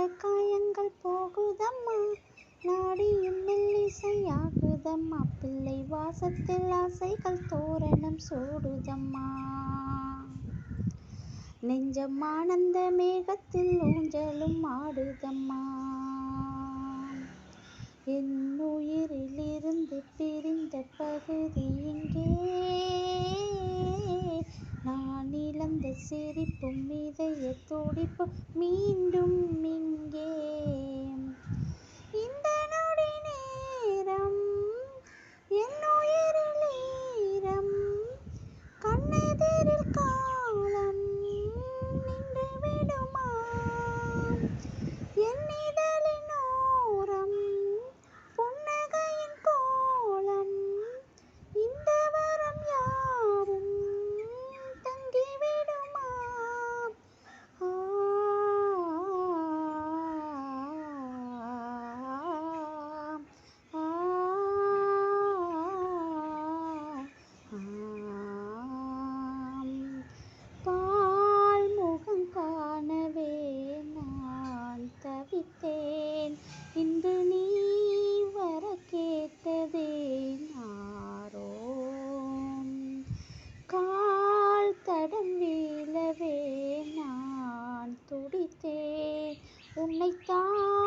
பல காயங்கள் போகுதம்மா. நாடியும் மெல்லிசையாகுதம்மா. பிள்ளை வாசத்தில் ஆசைகள் தோரணம் சூடுதம்மா. நெஞ்சம் ஆனந்த மேகத்தில் ஊஞ்சலும் ஆடுதம்மா. என் உயிரில் துடிப்பும் இதயத் துடிப்பு மீண்டும் இங்கே உன்னைத்தான்